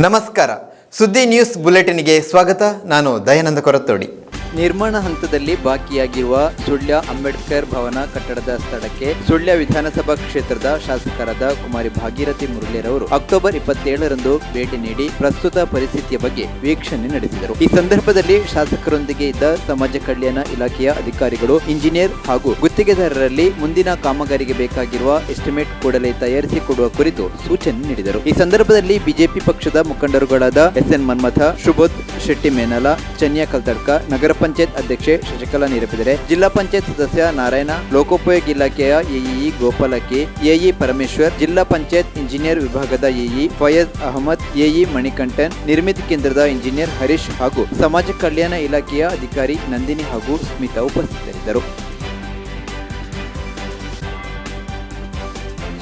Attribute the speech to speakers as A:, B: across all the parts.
A: ನಮಸ್ಕಾರ. ಸುದ್ದಿ ನ್ಯೂಸ್ ಬುಲೆಟಿನ್ಗೆ ಸ್ವಾಗತ. ನಾನು ದಯಾನಂದ ಕೊರತೋಡಿ.
B: ನಿರ್ಮಾಣ ಹಂತದಲ್ಲಿ ಬಾಕಿಯಾಗಿರುವ ಸುಳ್ಯ ಅಂಬೇಡ್ಕರ್ ಭವನ ಕಟ್ಟಡದ ಸ್ಥಳಕ್ಕೆ ಸುಳ್ಯ ವಿಧಾನಸಭಾ ಕ್ಷೇತ್ರದ ಶಾಸಕರಾದ ಕುಮಾರಿ ಭಾಗೀರಥಿ ಮುರಳಿರವರು ಅಕ್ಟೋಬರ್ ಇಪ್ಪತ್ತೇಳರಂದು ಭೇಟಿ ನೀಡಿ ಪ್ರಸ್ತುತ ಪರಿಸ್ಥಿತಿಯ ಬಗ್ಗೆ ವೀಕ್ಷಣೆ ನಡೆಸಿದರು. ಈ ಸಂದರ್ಭದಲ್ಲಿ ಶಾಸಕರೊಂದಿಗೆ ಇದ್ದ ಸಮಾಜ ಕಲ್ಯಾಣ ಇಲಾಖೆಯ ಅಧಿಕಾರಿಗಳು, ಇಂಜಿನಿಯರ್ ಹಾಗೂ ಗುತ್ತಿಗೆದಾರರಲ್ಲಿ ಮುಂದಿನ ಕಾಮಗಾರಿಗೆ ಬೇಕಾಗಿರುವ ಎಸ್ಟಿಮೇಟ್ ಕೂಡಲೇ ತಯಾರಿಸಿ ಕೊಡುವ ಕುರಿತು ಸೂಚನೆ ನೀಡಿದರು. ಈ ಸಂದರ್ಭದಲ್ಲಿ ಬಿಜೆಪಿ ಪಕ್ಷದ ಮುಖಂಡರುಗಳಾದ ಎಸ್ ಎನ್ ಮನ್ಮಥ ಶುಭೋದ್ ಶೆಟ್ಟಿ ಮೇನಲ ಚನ್ಯಾ ಕಲ್ತಡ್ಕ, ನಗರ ಪಂಚಾಯತ್ ಅಧ್ಯಕ್ಷೆ ಶಶಿಕಲಾ ನಿರೂಪಿದರೆ. ಜಿಲ್ಲಾ ಪಂಚಾಯತ್ ಸದಸ್ಯ ನಾರಾಯಣ, ಲೋಕೋಪಯೋಗಿ ಇಲಾಖೆಯ ಎಇಇ ಗೋಪಾಲಕ್ಕಿ ಎಇ ಪರಮೇಶ್ವರ್, ಜಿಲ್ಲಾ ಪಂಚಾಯತ್ ಇಂಜಿನಿಯರ್ ವಿಭಾಗದ ಎಇ ಫಯಜ್ ಅಹಮದ್, ಎಇ ಮಣಿಕಂಠನ್, ನಿರ್ಮಿತಿ ಕೇಂದ್ರದ ಇಂಜಿನಿಯರ್ ಹರೀಶ್ ಹಾಗೂ ಸಮಾಜ ಕಲ್ಯಾಣ ಇಲಾಖೆಯ ಅಧಿಕಾರಿ ನಂದಿನಿ ಹಾಗೂ ಸ್ಮಿತಾ ಉಪಸ್ಥಿತರಿದ್ದರು.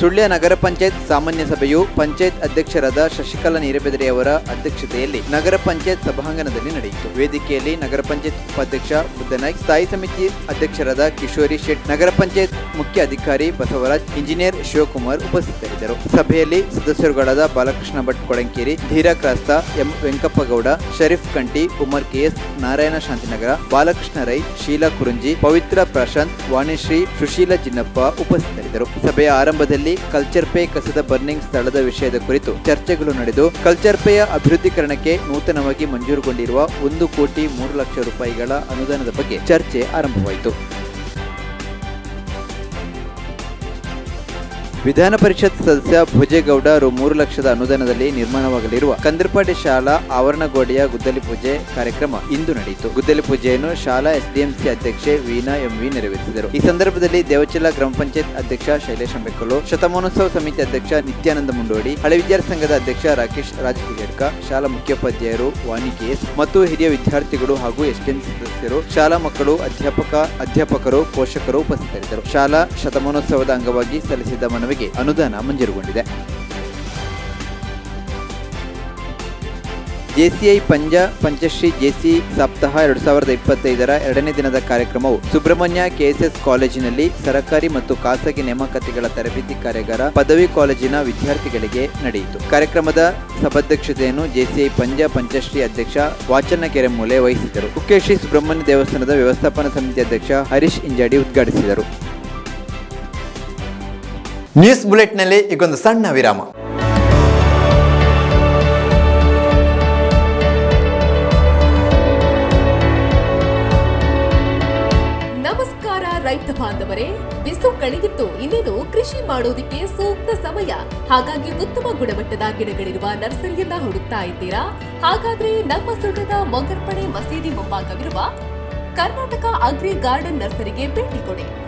B: ಸುಳ್ಯ ನಗರ ಪಂಚಾಯತ್ ಸಾಮಾನ್ಯ ಸಭೆಯು ಪಂಚಾಯತ್ ಅಧ್ಯಕ್ಷರಾದ ಶಶಿಕಲಾ ನೀರಬೆದರೆಯವರ ಅಧ್ಯಕ್ಷತೆಯಲ್ಲಿ ನಗರ ಪಂಚಾಯತ್ ಸಭಾಂಗಣದಲ್ಲಿ ನಡೆಯಿತು. ವೇದಿಕೆಯಲ್ಲಿ ನಗರ ಪಂಚಾಯತ್ ಉಪಾಧ್ಯಕ್ಷ ಬುದ್ಧನಾಯ್ಕ್ ಸ್ಥಾಯಿ ಸಮಿತಿ ಅಧ್ಯಕ್ಷರಾದ ಕಿಶೋರಿ ಶೆಟ್, ನಗರ ಪಂಚಾಯತ್ ಮುಖ್ಯ ಅಧಿಕಾರಿ ಬಸವರಾಜ್, ಇಂಜಿನಿಯರ್ ಶಿವಕುಮಾರ್ ಉಪಸ್ಥಿತರಿದ್ದರು. ಸಭೆಯಲ್ಲಿ ಸದಸ್ಯರುಗಳಾದ ಬಾಲಕೃಷ್ಣ ಭಟ್ ಕೊಳಂಕೇರಿ, ಧೀರಾ ಕ್ರಾಸ್ತ, ಎಂ ವೆಂಕಪ್ಪಗೌಡ, ಶರೀಫ್ ಕಂಟಿ, ಉಮರ್ ಕೆಎಸ್, ನಾರಾಯಣ ಶಾಂತಿನಗರ, ಬಾಲಕೃಷ್ಣ ರೈ, ಶೀಲಾ ಕುರುಂಜಿ, ಪವಿತ್ರ ಪ್ರಶಾಂತ್, ವಾಣಿಶ್ರೀ, ಸುಶೀಲ ಜಿನ್ನಪ್ಪ ಉಪಸ್ಥಿತರಿದ್ದರು. ಸಭೆಯ ಆರಂಭದಲ್ಲಿ ಕಲ್ಚರ್ ಪೇ ಕಸದ ಬರ್ನಿಂಗ್ ಸ್ಥಳದ ವಿಷಯದ ಕುರಿತು ಚರ್ಚೆಗಳು ನಡೆದು ಕಲ್ಚರ್ ಪೇಯ ಅಭಿವೃದ್ಧೀಕರಣಕ್ಕೆ ನೂತನವಾಗಿ ಮಂಜೂರುಗೊಂಡಿರುವ ಒಂದು ಕೋಟಿ ಮೂರು ಲಕ್ಷ ರೂಪಾಯಿಗಳ ಅನುದಾನದ ಬಗ್ಗೆ ಚರ್ಚೆ ಆರಂಭವಾಯಿತು. ವಿಧಾನ ಪರಿಷತ್ ಸದಸ್ಯ ಭುಜೇಗೌಡ ರು ಮೂರು ಲಕ್ಷದ ಅನುದಾನದಲ್ಲಿ ನಿರ್ಮಾಣವಾಗಲಿರುವ ಕಂದ್ರಪಾಡಿ ಶಾಲಾ ಆವರಣಗೋಡೆಯ ಗುದ್ದಲಿ ಪೂಜೆ ಕಾರ್ಯಕ್ರಮ ಇಂದು ನಡೆಯಿತು. ಗುದ್ದಲಿ ಪೂಜೆಯನ್ನು ಶಾಲಾ ಎಸ್ಡಿಎಂಸಿ ಅಧ್ಯಕ್ಷೆ ವೀಣಾ ಎಂವಿ ನೆರವೇರಿಸಿದರು. ಈ ಸಂದರ್ಭದಲ್ಲಿ ದೇವಚಿಲ್ಲ ಗ್ರಾಮ ಪಂಚಾಯತ್ ಅಧ್ಯಕ್ಷ ಶೈಲೇಶ್ ಅಂಬೇಕಲು ಶತಮಾನೋತ್ಸವ ಸಮಿತಿ ಅಧ್ಯಕ್ಷ ನಿತ್ಯಾನಂದ ಮುಂಡೋಡಿ, ಹಳೆ ವಿದ್ಯಾರ್ಥಿ ಸಂಘದ ಅಧ್ಯಕ್ಷ ರಾಕೇಶ್ ರಾಜ್ ಹಿರೇಡ್ಕ ಶಾಲಾ ಮುಖ್ಯೋಪಾಧ್ಯಾಯರು ವಾಣಿ ಮತ್ತು ಹಿರಿಯ ವಿದ್ಯಾರ್ಥಿಗಳು ಹಾಗೂ ಎಸ್ಡಿಎಂಸಿ ಸದಸ್ಯರು, ಶಾಲಾ ಮಕ್ಕಳು, ಅಧ್ಯಾಪಕ, ಅಧ್ಯಾಪಕರು, ಪೋಷಕರು ಉಪಸ್ಥಿತರಿದ್ದರು. ಶಾಲಾ ಶತಮಾನೋತ್ಸವದ ಅಂಗವಾಗಿ ಸಲ್ಲಿಸಿದ್ದ ಮನವಿಗೆ ಅನುದಾನ ಮಂಜೂರುಗೊಂಡಿದೆ. ಜೆಸಿಐ ಪಂಜ, ಪಂಚಶ್ರೀ ಜೆಸಿ ಸಪ್ತಾಹ ಎರಡು ಸಾವಿರದ ಇಪ್ಪತ್ತೈದರ ಎರಡನೇ ದಿನದ ಕಾರ್ಯಕ್ರಮವು ಸುಬ್ರಹ್ಮಣ್ಯ ಕೆಎಸ್ಎಸ್ ಕಾಲೇಜಿನಲ್ಲಿ ಸರಕಾರಿ ಮತ್ತು ಖಾಸಗಿ ನೇಮಕಾತಿಗಳ ತರಬೇತಿ ಕಾರ್ಯಾಗಾರ ಪದವಿ ಕಾಲೇಜಿನ ವಿದ್ಯಾರ್ಥಿಗಳಿಗೆ ನಡೆಯಿತು. ಕಾರ್ಯಕ್ರಮದ ಸಭಾಧ್ಯಕ್ಷತೆಯನ್ನು ಜೆಸಿಐ ಪಂಜ, ಪಂಚಶ್ರೀ ಅಧ್ಯಕ್ಷ ವಾಚನ ಮೂಲೆ ವಹಿಸಿದ್ದರು. ಕುಕ್ಕೇಶ್ರೀ ಸುಬ್ರಹ್ಮಣ್ಯ ದೇವಸ್ಥಾನದ ವ್ಯವಸ್ಥಾಪನಾ ಸಮಿತಿ ಅಧ್ಯಕ್ಷ ಹರೀಶ್ ಇಂಜಾಡಿ ಉದ್ಘಾಟಿಸಿದರು.
A: ನ್ಯೂಸ್ ಬುಲೆಟ್ನಲ್ಲಿ ಈಗೊಂದು ಸಣ್ಣ ವಿರಾಮ
C: ನಮಸ್ಕಾರ ರೈತ ಬಾಂಧವರೇ, ಬಿಸು ಕಳೆದಿತ್ತು. ಇನ್ನೇನು ಕೃಷಿ ಮಾಡೋದಿಕ್ಕೆ ಸೂಕ್ತ ಸಮಯ. ಹಾಗಾಗಿ ಉತ್ತಮ ಗುಣಮಟ್ಟದ ಗಿಡಗಳಿರುವ ನರ್ಸರಿಯನ್ನ ಹುಡುಕ್ತಾ ಇದ್ದೀರಾ? ಹಾಗಾದ್ರೆ ನಮ್ಮ ಸುಳ್ಳದ ಮೊಗರ್ಪಣೆ ಮಸೀದಿ ಮುಂಭಾಗವಿರುವ ಕರ್ನಾಟಕ ಅಗ್ರಿ ಗಾರ್ಡನ್ ನರ್ಸರಿಗೆ ಭೇಟಿ ಕೊಡಿ.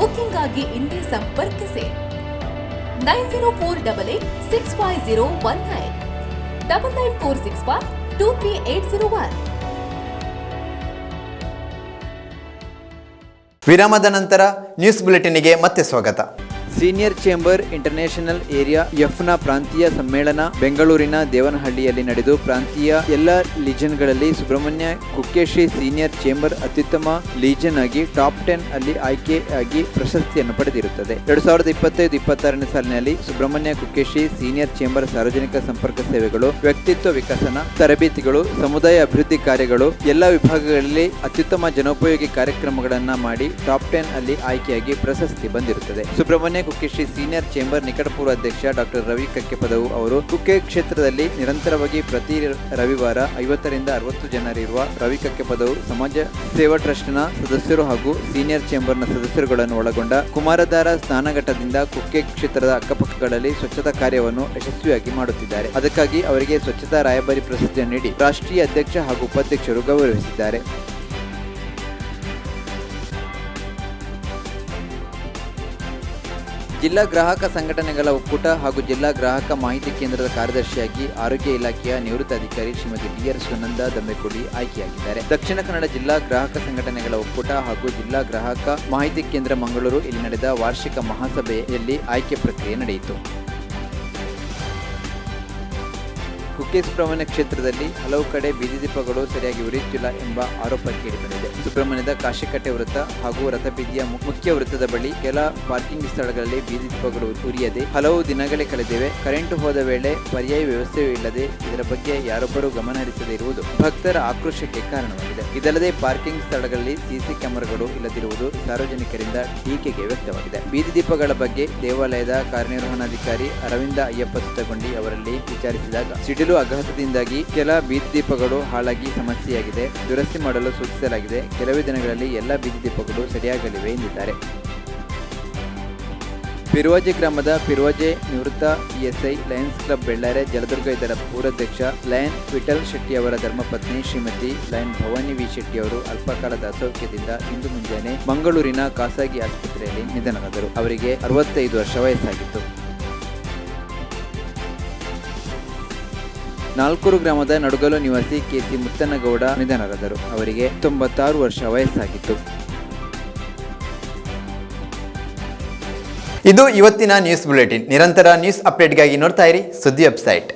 C: Booking ಆಗಿ ಇಂದೇ ಸಂಪರ್ಕಿಸಿ. Nine zero four double eight six five zero one nine. Double nine four six five zero one.
A: ವಿರಾಮದ ನಂತರ ನ್ಯೂಸ್ ಬುಲೆಟಿನ್ಗೆ ಮತ್ತೆ ಸ್ವಾಗತ.
B: ಸೀನಿಯರ್ ಚೇಂಬರ್ ಇಂಟರ್ನ್ಯಾಷನಲ್ ಏರಿಯಾ ಎಫ್ನ ಪ್ರಾಂತೀಯ ಸಮ್ಮೇಳನ ಬೆಂಗಳೂರಿನ ದೇವನಹಳ್ಳಿಯಲ್ಲಿ ನಡೆದು ಪ್ರಾಂತೀಯ ಎಲ್ಲ ಲೀಜನ್ಗಳಲ್ಲಿ ಸುಬ್ರಹ್ಮಣ್ಯ ಕುಕ್ಕೆಶ್ರೀ ಸೀನಿಯರ್ ಚೇಂಬರ್ ಅತ್ಯುತ್ತಮ ಲೀಜನ್ ಆಗಿ ಟಾಪ್ ಟೆನ್ ಅಲ್ಲಿ ಆಯ್ಕೆಯಾಗಿ ಪ್ರಶಸ್ತಿಯನ್ನು ಪಡೆದಿರುತ್ತದೆ. ಎರಡ್ ಸಾವಿರದ ಇಪ್ಪತ್ತೈದು ಇಪ್ಪತ್ತಾರನೇ ಸಾಲಿನಲ್ಲಿ ಸುಬ್ರಹ್ಮಣ್ಯ ಕುಕ್ಕೆಶ್ರೀ ಸೀನಿಯರ್ ಚೇಂಬರ್ ಸಾರ್ವಜನಿಕ ಸಂಪರ್ಕ ಸೇವೆಗಳು, ವ್ಯಕ್ತಿತ್ವ ವಿಕಸನ, ತರಬೇತಿಗಳು, ಸಮುದಾಯ ಅಭಿವೃದ್ಧಿ ಕಾರ್ಯಗಳು, ಎಲ್ಲ ವಿಭಾಗಗಳಲ್ಲಿ ಅತ್ಯುತ್ತಮ ಜನೋಪಯೋಗಿ ಕಾರ್ಯಕ್ರಮಗಳನ್ನ ಮಾಡಿ ಟಾಪ್ ಟೆನ್ ಅಲ್ಲಿ ಆಯ್ಕೆಯಾಗಿ ಪ್ರಶಸ್ತಿ ಬಂದಿರುತ್ತದೆ. ಸುಬ್ರಹ್ಮಣ್ಯ ಕುಕ್ಕೆಶ್ರೀ ಸೀನಿಯರ್ ಚೇಂಬರ್ ನಿಕಟಪೂರ್ವ ಅಧ್ಯಕ್ಷ ಡಾಕ್ಟರ್ ರವಿ ಕಕ್ಕೆಪದವು ಅವರು ಕುಕ್ಕೆ ಕ್ಷೇತ್ರದಲ್ಲಿ ನಿರಂತರವಾಗಿ ಪ್ರತಿ ರವಿವಾರ ಐವತ್ತರಿಂದ ಅರವತ್ತು ಜನರಿರುವ ರವಿ ಕಕ್ಕೆಪದವು ಸಮಾಜ ಸೇವಾ ಟ್ರಸ್ಟ್ನ ಸದಸ್ಯರು ಹಾಗೂ ಸೀನಿಯರ್ ಚೇಂಬರ್ನ ಸದಸ್ಯರುಗಳನ್ನು ಒಳಗೊಂಡ ಕುಮಾರಧಾರ ಸ್ನಾನಘಟ್ಟದಿಂದ ಕುಕ್ಕೆ ಕ್ಷೇತ್ರದ ಅಕ್ಕಪಕ್ಕಗಳಲ್ಲಿ ಸ್ವಚ್ಛತಾ ಕಾರ್ಯವನ್ನು ಯಶಸ್ವಿಯಾಗಿ ಮಾಡುತ್ತಿದ್ದಾರೆ. ಅದಕ್ಕಾಗಿ ಅವರಿಗೆ ಸ್ವಚ್ಛತಾ ರಾಯಭಾರಿ ಪ್ರಶಸ್ತಿಯನ್ನು ನೀಡಿ ರಾಷ್ಟ್ರೀಯ ಅಧ್ಯಕ್ಷ ಹಾಗೂ ಉಪಾಧ್ಯಕ್ಷರು ಗೌರವಿಸಿದ್ದಾರೆ. ಜಿಲ್ಲಾ ಗ್ರಾಹಕ ಸಂಘಟನೆಗಳ ಒಕ್ಕೂಟ ಹಾಗೂ ಜಿಲ್ಲಾ ಗ್ರಾಹಕ ಮಾಹಿತಿ ಕೇಂದ್ರದ ಕಾರ್ಯದರ್ಶಿಯಾಗಿ ಆರೋಗ್ಯ ಇಲಾಖೆಯ ನಿವೃತ್ತ ಅಧಿಕಾರಿ ಶ್ರೀಮತಿ ಡಿಆರ್ ಸುನಂದ ದಮ್ಮೆಕುಡಿ ಆಯ್ಕೆಯಾಗಿದ್ದಾರೆ. ದಕ್ಷಿಣ ಕನ್ನಡ ಜಿಲ್ಲಾ ಗ್ರಾಹಕ ಸಂಘಟನೆಗಳ ಒಕ್ಕೂಟ ಹಾಗೂ ಜಿಲ್ಲಾ ಗ್ರಾಹಕ ಮಾಹಿತಿ ಕೇಂದ್ರ ಮಂಗಳೂರು ಇಲ್ಲಿ ನಡೆದ ವಾರ್ಷಿಕ ಮಹಾಸಭೆಯಲ್ಲಿ ಆಯ್ಕೆ ಪ್ರಕ್ರಿಯೆ ನಡೆಯಿತು. ಕುಕ್ಕೆ ಸುಬ್ರಹ್ಮಣ್ಯ ಕ್ಷೇತ್ರದಲ್ಲಿ ಹಲವು ಕಡೆ ಬೀದಿ ದೀಪಗಳು ಸರಿಯಾಗಿ ಉರಿಯುತ್ತಿಲ್ಲ ಎಂಬ ಆರೋಪ ಕೇಳಿಬಂದಿದೆ ಸುಬ್ರಹ್ಮಣ್ಯದ ಕಾಶಿಕಟ್ಟೆ ವೃತ್ತ ಹಾಗೂ ರಥಬೀದಿಯ ಮುಖ್ಯ ವೃತ್ತದ ಬಳಿ ಕೆಲ ಪಾರ್ಕಿಂಗ್ ಸ್ಥಳಗಳಲ್ಲಿ ಬೀದಿ ದೀಪಗಳು ಉರಿಯದೆ ಹಲವು ದಿನಗಳೇ ಕಳೆದಿವೆ. ಕರೆಂಟ್ ಹೋದ ವೇಳೆ ಪರ್ಯಾಯ ವ್ಯವಸ್ಥೆಯೂ ಇಲ್ಲದೆ ಇದರ ಬಗ್ಗೆ ಯಾರೊಬ್ಬರೂ ಗಮನ ಹರಿಸದೇ ಇರುವುದು ಭಕ್ತರ ಆಕ್ರೋಶಕ್ಕೆ ಕಾರಣವಾಗಿದೆ. ಇದಲ್ಲದೆ ಪಾರ್ಕಿಂಗ್ ಸ್ಥಳಗಳಲ್ಲಿ ಸಿಸಿ ಕ್ಯಾಮೆರಾಗಳು ಇಲ್ಲದಿರುವುದು ಸಾರ್ವಜನಿಕರಿಂದ ಟೀಕೆಗೆ ವ್ಯಕ್ತವಾಗಿದೆ. ಬೀದಿ ದೀಪಗಳ ಬಗ್ಗೆ ದೇವಾಲಯದ ಕಾರ್ಯನಿರ್ವಹಣಾಧಿಕಾರಿ ಅರವಿಂದ ಅಯ್ಯಪ್ಪ ಸುತ್ತಗೊಂಡಿ ಅವರಲ್ಲಿ ವಿಚಾರಿಸಿದಾಗ ಸಿಡಿಲು ಆಘಾತದಿಂದಾಗಿ ಕೆಲ ಬೀದಿ ದೀಪಗಳು ಹಾಳಾಗಿ ಸಮಸ್ಯೆಯಾಗಿದೆ. ದುರಸ್ತಿ ಮಾಡಲು ಸೂಚಿಸಲಾಗಿದೆ. ಕೆಲವೇ ದಿನಗಳಲ್ಲಿ ಎಲ್ಲ ಬೀದಿ ದೀಪಗಳು ಸರಿಯಾಗಲಿವೆ ಎಂದಿದ್ದಾರೆ. ಪಿರುವಾಜೆ ಗ್ರಾಮದ ಪಿರುವಾಜೆ ನಿವೃತ್ತ ESI lions club Bellare Jaladurga ಇದರ ಪೂರ್ವಾಧ್ಯಕ್ಷ ಲಯನ್ ವಿಠಲ್ ಶೆಟ್ಟಿ ಅವರ ಧರ್ಮಪತ್ನಿ ಶ್ರೀಮತಿ ಲಯನ್ ಭವಾನಿ ವಿ ಶೆಟ್ಟಿ ಅವರು ಅಲ್ಪಕಾಲದ ಅಸೌಖ್ಯದಿಂದ ಇಂದು ಮುಂಜಾನೆ ಮಂಗಳೂರಿನ ಖಾಸಗಿ ಆಸ್ಪತ್ರೆಯಲ್ಲಿ ನಿಧನರಾದರು. ಅವರಿಗೆ ಅರವತ್ತೈದು ವರ್ಷ ವಯಸ್ಸಾಗಿತ್ತು. ನಾಲ್ಕೂರು ಗ್ರಾಮದ ನಡುಗಲು ನಿವಾಸಿ ಕೆಸಿ ಮುತ್ತನಗೌಡ ನಿಧನರಾದರು. ಅವರಿಗೆ ತೊಂಬತ್ತಾರು ವರ್ಷ ವಯಸ್ಸಾಗಿತ್ತು.
A: ಇದು ಇವತ್ತಿನ ನ್ಯೂಸ್ ಬುಲೆಟಿನ್. ನಿರಂತರ ನ್ಯೂಸ್ ಅಪ್ಡೇಟ್ಗಾಗಿ ನೋಡ್ತಾ ಇರಿ ಸುದ್ದಿ ವೆಬ್ಸೈಟ್.